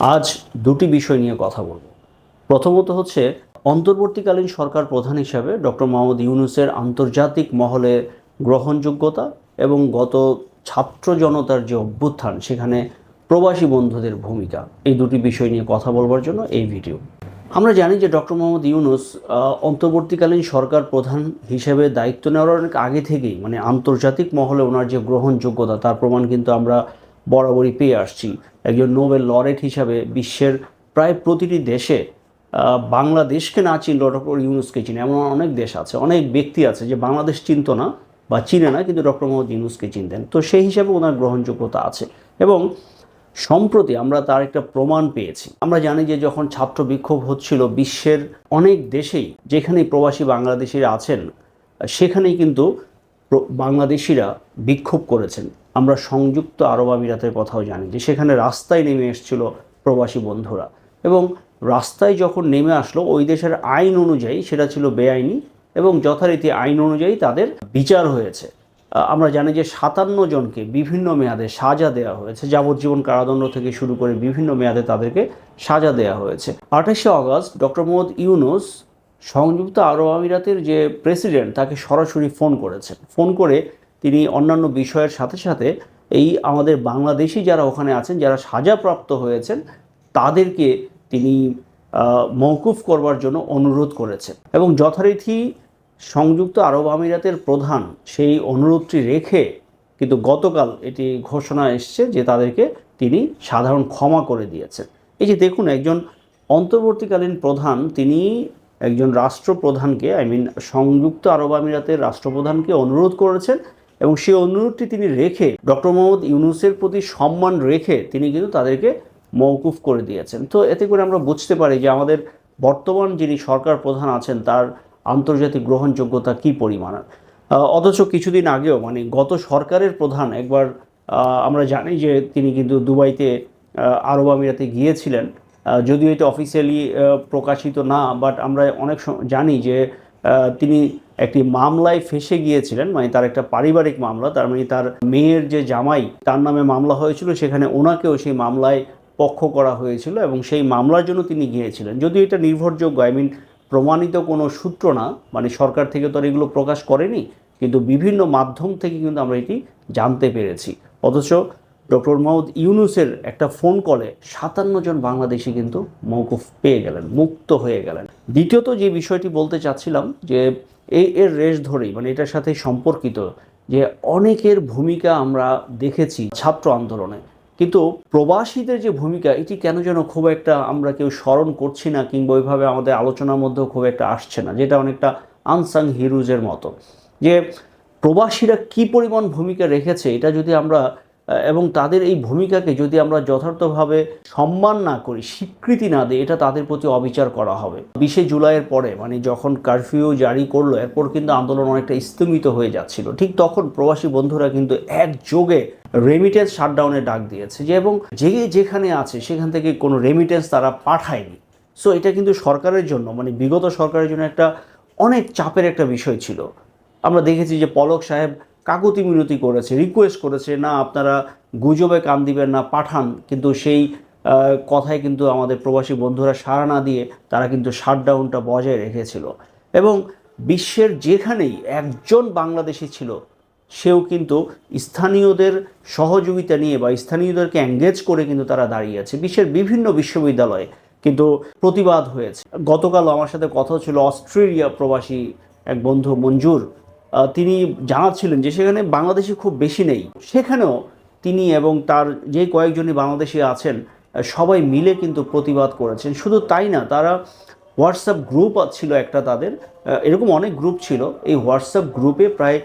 আজ দুটি বিষয় নিয়ে কথা বলব। প্রথমত হচ্ছে, অন্তর্বর্তীকালীন সরকার প্রধান হিসাবে ডক্টর মোহাম্মদ ইউনুসের আন্তর্জাতিক মহলে গ্রহণযোগ্যতা এবং গত ছাত্র জনতার যে অভ্যুত্থান, সেখানে প্রবাসী বন্ধুদের ভূমিকা, এই দুটি বিষয় নিয়ে কথা বলবার জন্য এই ভিডিও। আমরা জানি যে ডক্টর মোহাম্মদ ইউনুস অন্তর্বর্তীকালীন সরকার প্রধান হিসেবে দায়িত্ব নেওয়ার অনেক আগে থেকেই মানে আন্তর্জাতিক মহলে ওনার যে গ্রহণযোগ্যতা, তার প্রমাণ কিন্তু আমরা বরাবরই পেয়ে আসছি। একজন নোবেল লরেট হিসাবে বিশ্বের প্রায় প্রতিটি দেশে বাংলাদেশকে না চিনল ডক্টর ইউনুসকে চিনে। এমন অনেক দেশ আছে, অনেক ব্যক্তি আছে যে বাংলাদেশ চিনত না বা চিনে না, কিন্তু ডক্টর মোহাম্মদ ইউনুসকে চিনতেন। তো সেই হিসাবে ওনার গ্রহণযোগ্যতা আছে এবং সম্প্রতি আমরা তার একটা প্রমাণ পেয়েছি। আমরা জানি যে যখন ছাত্র বিক্ষোভ হচ্ছিল, বিশ্বের অনেক দেশেই যেখানেই প্রবাসী বাংলাদেশিরা আছেন, সেখানেই কিন্তু বাংলাদেশিরা বিক্ষোভ করেছেন। আমরা সংযুক্ত আরব আমিরাতের কথাও জানি যে সেখানে রাস্তায় নেমে এসেছিল প্রবাসী বন্ধুরা এবং রাস্তায় যখন নেমে আসলো ওই দেশের আইন অনুযায়ী সেটা ছিল বেআইনি এবং যথারীতি আইন অনুযায়ী তাদের বিচার হয়েছে। আমরা জানি যে সাতান্ন জনকে বিভিন্ন মেয়াদে সাজা দেওয়া হয়েছে। যাবজ্জীবন কারাদণ্ড থেকে শুরু করে বিভিন্ন মেয়াদে তাদেরকে সাজা দেওয়া হয়েছে। আঠাশে আগস্ট ডক্টর মোহাম্মদ ইউনুস সংযুক্ত আরব আমিরাতের যে প্রেসিডেন্ট তাকে সরাসরি ফোন করেছেন। ফোন করে তিনি অন্যান্য বিষয়ের সাথে সাথে এই আমাদের বাংলাদেশি যারা ওখানে আছেন যারা সাজাপ্রাপ্ত হয়েছেন তাদেরকে তিনি আহ, মওকুফ করবার জন্য অনুরোধ করেছেন। এবং যথারীতি সংযুক্ত আরব আমিরাতের প্রধান সেই অনুরোধটি রেখে কিন্তু গতকাল এটি ঘোষণা এসছে যে তাদেরকে তিনি সাধারণ ক্ষমা করে দিয়েছেন। এই যে দেখুন একজন অন্তর্বর্তীকালীন প্রধান তিনি একজন রাষ্ট্রপ্রধানকে আই মিন সংযুক্ত আরব আমিরাতের রাষ্ট্রপ্রধানকে অনুরোধ করেছেন এবং সেই অনুরোধটি তিনি রেখে ডক্টর মোহাম্মদ ইউনুসের প্রতি সম্মান রেখে তিনি কিন্তু তাদেরকে মৌকুফ করে দিয়েছেন। তো এতে করে আমরা বুঝতে পারি যে আমাদের বর্তমান যিনি সরকার প্রধান আছেন, তার আন্তর্জাতিক গ্রহণযোগ্যতা কী পরিমাণ অথচ কিছুদিন আগেও মানে গত সরকারের প্রধান একবার আমরা জানি যে তিনি কিন্তু দুবাইতে আরব আমিরাতে গিয়েছিলেন। যদিও এটা অফিসিয়ালি প্রকাশিত না বাট আমরা অনেক জানি যে তিনি একটি মামলায় ফেসে গিয়েছিলেন মানে তার একটা পারিবারিক মামলা, তার মানে তার মেয়ের যে জামাই, তার নামে মামলা হয়েছিল, সেখানে ওনাকেও সেই মামলায় পক্ষ করা হয়েছিল এবং সেই মামলার জন্য তিনি গিয়েছিলেন। যদিও এটা নির্ভরযোগ্য আই মিন প্রমাণিত কোনো সূত্র না মানে সরকার থেকে তো আর এগুলো প্রকাশ করেনি, কিন্তু বিভিন্ন মাধ্যম থেকে কিন্তু আমরা এটি জানতে পেরেছি। অথচ ডক্টর মোহাম্মদ ইউনুসের একটা ফোন কলে সাতান্ন জন বাংলাদেশি কিন্তু মৌকুফ পেয়ে গেলেন, মুক্ত হয়ে গেলেন। দ্বিতীয়ত যে বিষয়টি বলতে চাচ্ছিলাম যে এই এর রেশ ধরেই মানে এটার সাথে সম্পর্কিত যে অনেকের ভূমিকা আমরা দেখেছি ছাত্র আন্দোলনে। কিন্তু প্রবাসীদের যে ভূমিকা, এটি কেন যেন খুব একটা আমরা কেউ স্মরণ করছি না কিংবা ওইভাবে আমাদের আলোচনার মধ্যেও খুব একটা আসছে না, যেটা অনেকটা আনসাং হিরোজের মতো। যে প্রবাসীরা কি পরিমাণ ভূমিকা রেখেছে, এটা যদি আমরা এবং তাদের এই ভূমিকাকে যদি আমরা যথার্থভাবে সম্মান না করি, স্বীকৃতি না দিই, এটা তাদের প্রতি অবিচার করা হবে। বিশে জুলাইয়ের পরে মানে যখন কারফিউ জারি করল, এরপর কিন্তু আন্দোলন অনেকটা স্থগিত হয়ে যাচ্ছিল। ঠিক তখন প্রবাসী বন্ধুরা কিন্তু একযোগে রেমিটেন্স শাটডাউনের ডাক দিয়েছে যে, এবং যে যেখানে আছে, সেখান থেকে কোনো রেমিটেন্স তারা পাঠায়নি। সো এটা কিন্তু সরকারের জন্য মানে বিগত সরকারের জন্য একটা অনেক চাপের একটা বিষয় ছিল। আমরা দেখেছি যে পলক সাহেব কাকতি মিনতি করেছে রিকোয়েস্ট করেছে, না, আপনারা গুজবে কান দিবেন না, পাঠান। কিন্তু সেই কথায় কিন্তু আমাদের প্রবাসী বন্ধুরা সাড়া না দিয়ে তারা কিন্তু শাটডাউনটা বজায় রেখেছিল। এবং বিশ্বের যেখানেই একজন বাংলাদেশি ছিল, সেও কিন্তু স্থানীয়দের সহযোগিতা নিয়ে বা স্থানীয়দেরকে এঙ্গেজ করে কিন্তু তারা দাঁড়িয়েছে বিশ্বের বিভিন্ন বিশ্ববিদ্যালয়ে কিন্তু প্রতিবাদ হয়েছে। গতকাল আমার সাথে কথা ছিল অস্ট্রেলিয়া প্রবাসী এক বন্ধু মঞ্জুর। তিনি জানাচ্ছিলেন যে সেখানে বাংলাদেশি খুব বেশি নেই। সেখানেও তিনি এবং তার যে কয়েকজনই বাংলাদেশি আছেন সবাই মিলে কিন্তু প্রতিবাদ করেছেন। শুধু তাই না, তারা হোয়াটসঅ্যাপ গ্রুপ ছিল একটা তাদের এরকম অনেক গ্রুপ ছিল। এই হোয়াটসঅ্যাপ গ্রুপে প্রায়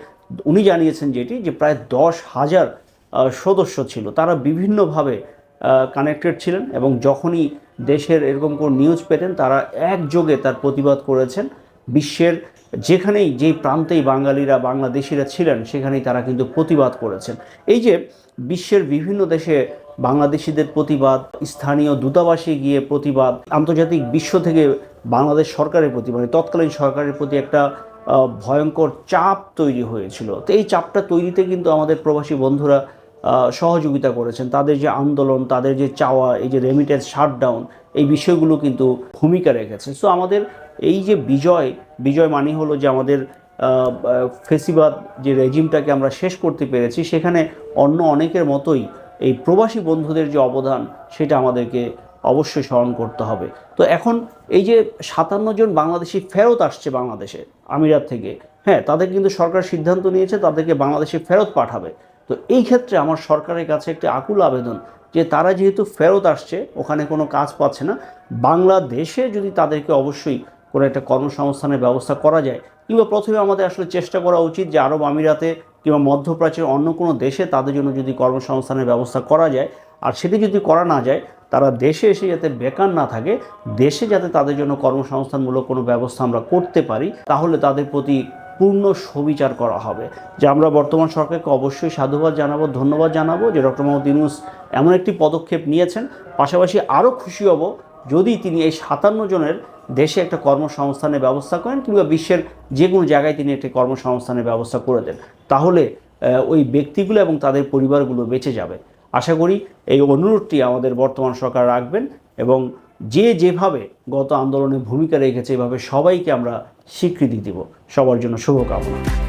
উনি জানিয়েছেন যেটি, যে প্রায় দশ হাজার সদস্য ছিল। তারা বিভিন্নভাবে কানেক্টেড ছিলেন এবং যখনই দেশের এরকম কোনো নিউজ পেতেন, তারা একযোগে তার প্রতিবাদ করেছেন। বিশ্বের যেখানেই যেই প্রান্তেই বাঙালিরা, বাংলাদেশিরা ছিলেন, সেখানেই তারা কিন্তু প্রতিবাদ করেছেন। এই যে বিশ্বের বিভিন্ন দেশে বাংলাদেশিদের প্রতিবাদ, স্থানীয় দূতাবাসে গিয়ে প্রতিবাদ, আন্তর্জাতিক বিশ্ব থেকে বাংলাদেশ সরকারের প্রতি মানে তৎকালীন সরকারের প্রতি একটা ভয়ঙ্কর চাপ তৈরি হয়েছিল। তো এই চাপটা তৈরিতে কিন্তু আমাদের প্রবাসী বন্ধুরা সহযোগিতা করেছেন। তাদের যে আন্দোলন, তাদের যে চাওয়া, এই যে রেমিটেন্স শাটডাউন এই বিষয়গুলো কিন্তু ভূমিকা রেখেছে। সো আমাদের এই যে বিজয় বিজয় মানে হলো যে আমাদের ফেসিবাদ যে রেজিমটাকে আমরা শেষ করতে পেরেছি, সেখানে অন্য অনেকের মতোই এই প্রবাসী বন্ধুদের যে অবদান, সেটা আমাদেরকে অবশ্যই স্মরণ করতে হবে। তো এখন এই যে সাতান্ন জন বাংলাদেশি ফেরত আসছে বাংলাদেশে, আমিরাত থেকে হ্যাঁ তাদের কিন্তু সরকার সিদ্ধান্ত নিয়েছে তাদেরকে বাংলাদেশে ফেরত পাঠাবে। তো এই ক্ষেত্রে আমার সরকারের কাছে একটি আকুল আবেদন যে তারা যেহেতু ফেরত আসছে, ওখানে কোনো কাজ পাচ্ছে না, বাংলাদেশে যদি তাদেরকে অবশ্যই কোনো একটা কর্মসংস্থানের ব্যবস্থা করা যায়, কিংবা প্রথমে আমাদের আসলে চেষ্টা করা উচিত যে আরব আমিরাতে কিংবা মধ্যপ্রাচ্যের অন্য কোনো দেশে তাদের জন্য যদি কর্মসংস্থানের ব্যবস্থা করা যায়, আর সেটি যদি করা না যায়, তারা দেশে এসে যাতে বেকার না থাকে, দেশে যাতে তাদের জন্য কর্মসংস্থানমূলক কোনো ব্যবস্থা আমরা করতে পারি, তাহলে তাদের প্রতি পূর্ণ সবিচার করা হবে। যে আমরা বর্তমান সরকারকে অবশ্যই সাধুবাদ জানাব, ধন্যবাদ জানাব যে ডক্টর মোহাম্মদ ইউনুস এমন একটি পদক্ষেপ নিয়েছেন। পাশাপাশি আরও খুশি হব যদি তিনি এই সাতান্ন জনের দেশে একটা কর্মসংস্থানের ব্যবস্থা করেন কিংবা বিশ্বের যে কোনো জায়গায় তিনি একটি কর্মসংস্থানের ব্যবস্থা করে দেন, তাহলে ওই ব্যক্তিগুলো এবং তাদের পরিবারগুলো বেঁচে যাবে। আশা করি এই অনুরোধটি আমাদের বর্তমান সরকার রাখবেন এবং যে যেভাবে গত আন্দোলনে ভূমিকা রেখেছে এভাবে সবাইকে আমরা স্বীকৃতি দিব। সবার জন্য শুভকামনা।